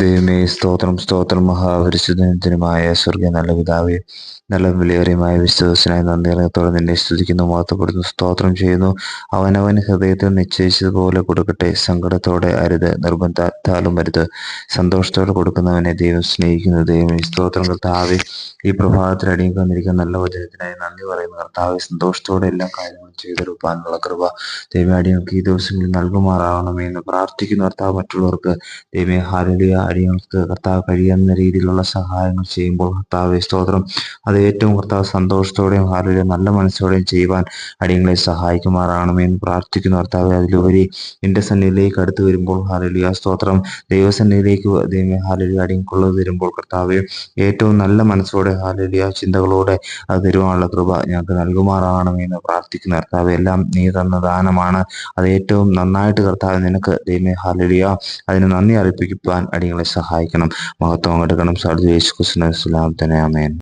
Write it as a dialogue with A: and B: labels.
A: ദൈവമേ സ്തോത്രം സ്തോത്രം. മഹാപരിശുദ്ധനത്തിനുമായ സ്വർഗീയ നല്ല പിതാവേ നല്ല വിലയേറിയമായ വിശ്വാസനായി നന്ദിറത്തോടെ നിന്നെ സ്തുതിക്കുന്നു മാത്രപ്പെടുന്നു സ്തോത്രം ചെയ്യുന്നു. അവനവൻ ഹൃദയത്തിൽ നിശ്ചയിച്ചതുപോലെ കൊടുക്കട്ടെ സങ്കടത്തോടെ അരുത് നിർബന്ധത്താലും അരുത് സന്തോഷത്തോടെ കൊടുക്കുന്നവനെ ദൈവം സ്നേഹിക്കുന്നു. ദൈവമേ സ്തോത്രം കർത്താവെ ഈ പ്രഭാതത്തിൽ അടിയിൽ വന്നിരിക്കുന്ന നല്ല വചനത്തിനായി നന്ദി പറയുന്നു. കർത്താവെ സന്തോഷത്തോടെ എല്ലാ കാര്യങ്ങളും ചെയ്തെടുക്കാനുള്ള കൃപ ദൈവം അടിയങ്ങൾക്ക് ഈ ദിവസങ്ങളിൽ നൽകുമാറാകണമേ എന്ന് പ്രാർത്ഥിക്കുന്ന. കർത്താവ് മറ്റുള്ളവർക്ക് ദൈവമേ ഹാലലിയ അടിയങ്ങൾക്ക് കർത്താവ് കഴിയുന്ന രീതിയിലുള്ള സഹായങ്ങൾ ചെയ്യുമ്പോൾ കർത്താവ് സ്തോത്രം. അത് ഏറ്റവും കർത്താവ് സന്തോഷത്തോടെയും ഹാലലിയ നല്ല മനസ്സോടെയും ചെയ്യുവാൻ അടിയങ്ങളെ സഹായിക്കുമാറാണോ എന്ന് പ്രാർത്ഥിക്കുന്നു. കർത്താവ് അതിലുപരി എന്റെ സന്നിധിയിലേക്ക് അടുത്ത് വരുമ്പോൾ ഹാലലിയ സ്തോത്രം. ദൈവസന്നിധിയിലേക്ക് ഹാലലിയ അടിയങ്ങൾക്കുള്ളത് വരുമ്പോൾ കർത്താവ് ഏറ്റവും നല്ല മനസ്സോടെ ഹാലലിയ ചിന്തകളോടെ അത് തരുവാനുള്ള കൃപ ഞങ്ങൾക്ക് നൽകുമാറാണോ എന്ന് പ്രാർത്ഥിക്കുന്ന. കർത്താവ് എല്ലാം നീ തന്ന ദാനമാണ്. അത് ഏറ്റവും നന്നായിട്ട് കർത്താവ് നിനക്ക് ദൈവമേ ഹാലലിയ അതിന് നന്ദി അർപ്പിക്കുവാൻ അടിയങ്ങളെ സഹായിക്കണം. മഹത്വം എടുക്കണം. സർജ് യേശു കൃഷ്ണ തന്നെ. ആമേൻ.